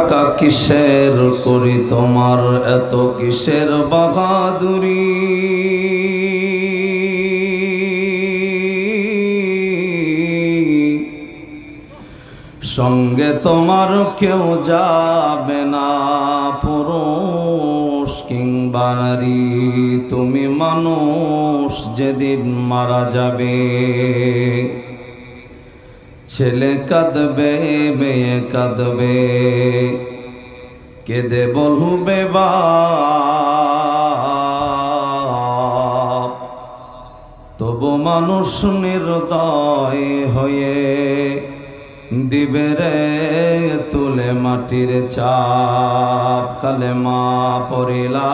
টাকা কিসের করি তোমার? এত কিসের বাহাদুরি? সঙ্গে তোমার কেউ যাবে না, পুরুষ কিংবা নারী। তুমি মানুষ যেদিন মারা যাবে। ছেলে কাঁদবে, মেয়ে কাঁদবে। কেঁদে বলবে বা তবু মানুষ নির্দয় হয়ে দিবে রে তুলে মাটির চাপ। কালে মা পরিলা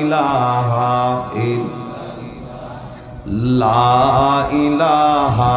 ইলাহা ইলাহা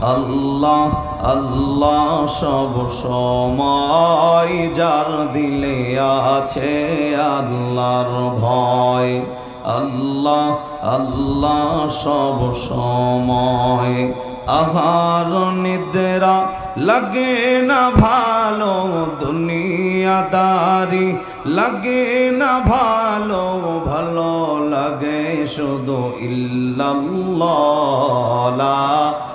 আল্লাহ আল্লাহ সব সময় যার দিলে আছে আল্লাহর ভয়। আল্লাহ আল্লাহ সব সময় আহার নিদ্রা লাগে না ভালো, দুনিয়াদারি লাগে না ভালো ভালো লাগে শুধু ইল্লাল্লাহ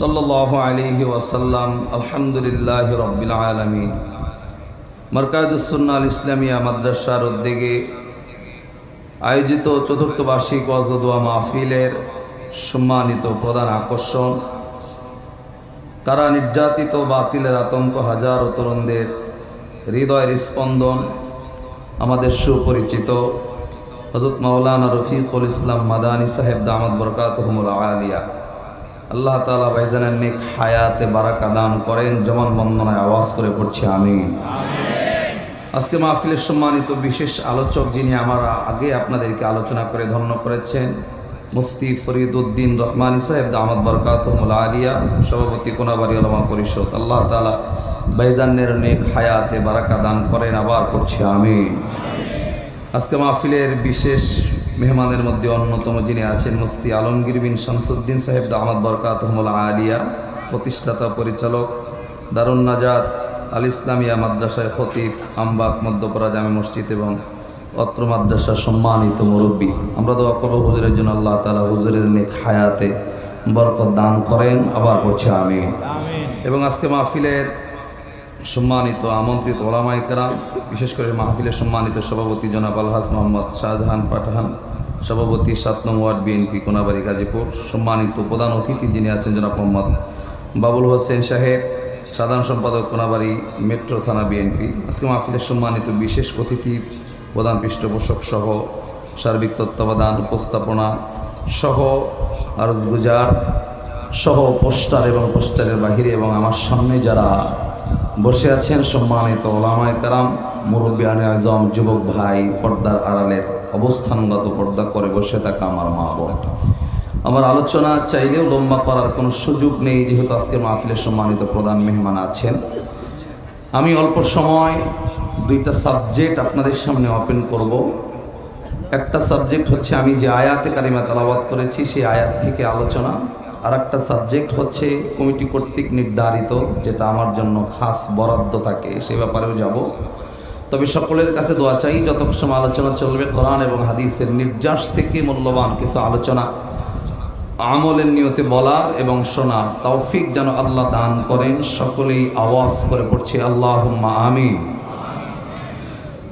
সাল্লাল্লাহু আলাইহি ওয়াসাল্লাম, আলহামদুলিল্লাহ রাব্বিল আলামিন। আল ইসলামিয়া মাদ্রাসার উদ্যোগে আয়োজিত চতুর্থ বার্ষিক ওয়াজদোয়া মাহফিলের সম্মানিত প্রধান আকর্ষণ। কারা নির্যাতিত, বাতিলের আতঙ্ক, হাজার তরুণদের হৃদয়ের স্পন্দন আমাদের সুপরিচিত হজরত মাওলানা রফিকুল ইসলাম মাদানী সাহেব দামাদ বরকাতহমুল আলিয়া। আল্লাহ তালা ভাইজানের নেক হায়াতে বারাকা দান করেন জমান বন্দনায় আওয়াজ করে পড়ছি আমি আজকে মাহফিলের সম্মানিত বিশেষ আলোচক যিনি আমার আগে আপনাদেরকে আলোচনা করে ধন্য করেছেন, মুফতি ফরিদ উদ্দিন রহমানী সাহেব দামাদ বরকাতহমুল আলিয়া, সভাপতি কোনাবাড়ি ওলামা পরিষদ। আল্লাহ তালা ভাইজানের নেক হায়াতে বারাকা দান করেন, আবার করছি আমি আজকে মাহফিলের বিশেষ মেহমানের মধ্যে অন্যতম যিনি আছেন মুফতি আলমগীর বিন শামসুদ্দিন সাহেব দামাদ বরকাত আলিয়া প্রতিষ্ঠাতা পরিচালক দারুণ নাজাদ আল ইসলামিয়া মাদ্রাসায় খতিব আমবাগ মধ্যপাড়া জামে মসজিদ এবং অত্র মাদ্রাসার সম্মানিত মুরব্বী। আমরা দোয়া করব হুজুরের জন্য আল্লাহ তালা হুজুরের নেক হায়াতে বরকত দান করেন। আবার করছি আমি। এবং আজকে মাহফিলের সম্মানিত আমন্ত্রিত ওলামাই কেরাম, বিশেষ করে মাহফিলের সম্মানিত সভাপতি জনাব আলহাজ মোহাম্মদ শাহজাহান পাঠান, সভাপতি সাত নং ওয়ার্ড বিএনপি কোনাবাড়ি গাজীপুর, সম্মানিত প্রধান অতিথি যিনি আছেন জনাব মোহাম্মদ বাবুল হোসেন সাহেব, সাধারণ সম্পাদক কোনাবাড়ি মেট্রো থানা বিএনপি। আজকে মাহফিলের সম্মানিত বিশেষ অতিথি, প্রধান পৃষ্ঠপোষক সহ সার্বিক তত্ত্বাবধান, উপস্থাপনা সহ আরজ গুজার সহ পোস্টার এবং পোস্টারের বাহিরে এবং আমার সামনে যারা বসে আছেন সম্মানিত ওলামায় কারাম মুরব্বিয়ানে আজম, যুবক ভাই, পর্দার আড়ালের অবস্থানগত পর্দা করে বসে থাকা আমার মা বোন। আমার আলোচনা চাইলেও লম্বা করার কোনো সুযোগ নেই, যেহেতু আজকে মাহফিলের সম্মানিত প্রধান মেহমান আছেন। আমি অল্প সময় দুইটা সাবজেক্ট আপনাদের সামনে ওপেন করব। একটা সাবজেক্ট হচ্ছে আমি যে আয়াতে কারিমা তালাবাদ করেছি, সেই আয়াত থেকে আলোচনা। আর একটা সাবজেক্ট হচ্ছে কমিটি কর্তৃক নির্ধারিত, যেটা আমার জন্য খাস বরাদ্দ থাকে, সে ব্যাপারেও যাব। তবে সকলের কাছে দোয়া চাই যত সময় আলোচনা চলবে, কোরআন এবং হাদিসের নির্যাস থেকে মূল্যবান কিছু আলোচনা, আমলের নিয়তে বলার এবং শোনার তৌফিক যেন আল্লাহ দান করেন, সকলেই আওয়াজ করে পড়ছে আল্লাহ আমিন।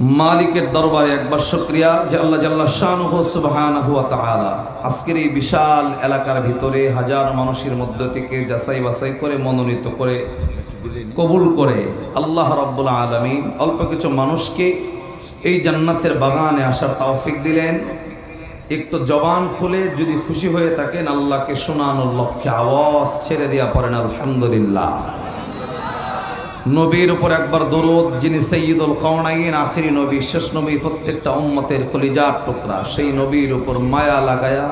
মালিকের দরবারে একবার শুক্রিয়া যে আল্লাহ জাল্লা ওয়া তাআলা। আজকের এই বিশাল এলাকার ভিতরে হাজার মানুষের মধ্য থেকে যাচাই বাছাই করে, মনোনীত করে, কবুল করে আল্লাহ রাব্বুল আলামিন অল্প কিছু মানুষকে এই জান্নাতের বাগানে আসার তৌফিক দিলেন। একটু জবান খুলে যদি খুশি হয়ে থাকেন, আল্লাহকে শোনানোর লক্ষ্যে আওয়াজ ছেড়ে দিয়া পড়েন, আলহামদুলিল্লাহ। নবীর উপর একবার দরুদ, যিনি সৈয়দুল কওনাইন, আখিরি নবী, শেষ নবী, প্রত্যেকটা উম্মতের কলিজার টুকরা, সেই নবীর উপর মায়া লাগায়া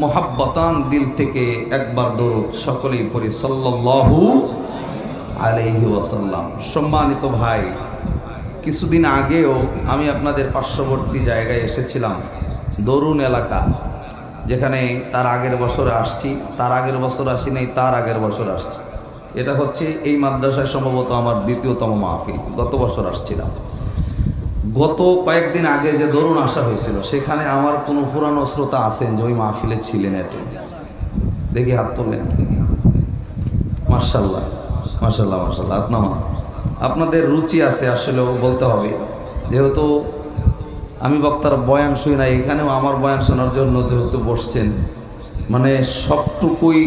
মোহাব্বতান দিল থেকে একবার দরুদ সকলেই পড়ি, সাল্লাল্লাহু আলাইহি ওয়াসাল্লাম। সম্মানিত ভাই, কিছুদিন আগেও আমি আপনাদের পার্শ্ববর্তী জায়গায় এসেছিলাম, দরুন এলাকা, যেখানে তার আগের বছরে আসছি, তার আগের বছর আসি নাই, তার আগের বছর আসছি। এটা হচ্ছে এই মাদ্রাসায় সম্ভবত আমার দ্বিতীয়তম মাহফিল। গত বছর আসছিলাম। গত কয়েকদিন আগে যে দরুন আসা হয়েছিল, সেখানে আমার কোনো পুরানো শ্রোতা আছেন যে ওই মাহফিলে ছিলেন একটু দেখি হাত তোলেন মার্শাল্লাহ মার্শাল্লাহ মার্শাল্লাহ আপনার আপনাদের রুচি আছে আসলেও বলতে হবে। যেহেতু আমি বক্তার বয়ান শুই না এখানেও আমার বয়ান শোনার জন্য যেহেতু বসছেন মানে সবটুকুই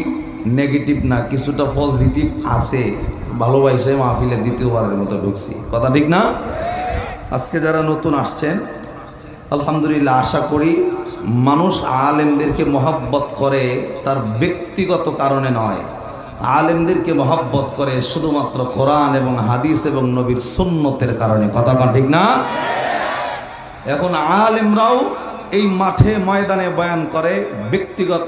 নেগেটিভ না, কিছুটা পজিটিভ আছে। ভালোবাসে মাহফিলে দ্বিতীয়বারের মতো ঢুকছি। কথা ঠিক না? আজকে যারা নতুন আসছেন, আলহামদুলিল্লাহ আশা করি মানুষ আলেমদেরকে মহাব্বত করে তার ব্যক্তিগত কারণে নয়। আলেমদেরকে মহাব্বত করে শুধুমাত্র কোরআন এবং হাদিস এবং নবীর সুন্নতের কারণে। কথা ঠিক না? এখন আলেমরাও এই মাঠে ময়দানে বয়ান করে, ব্যক্তিগত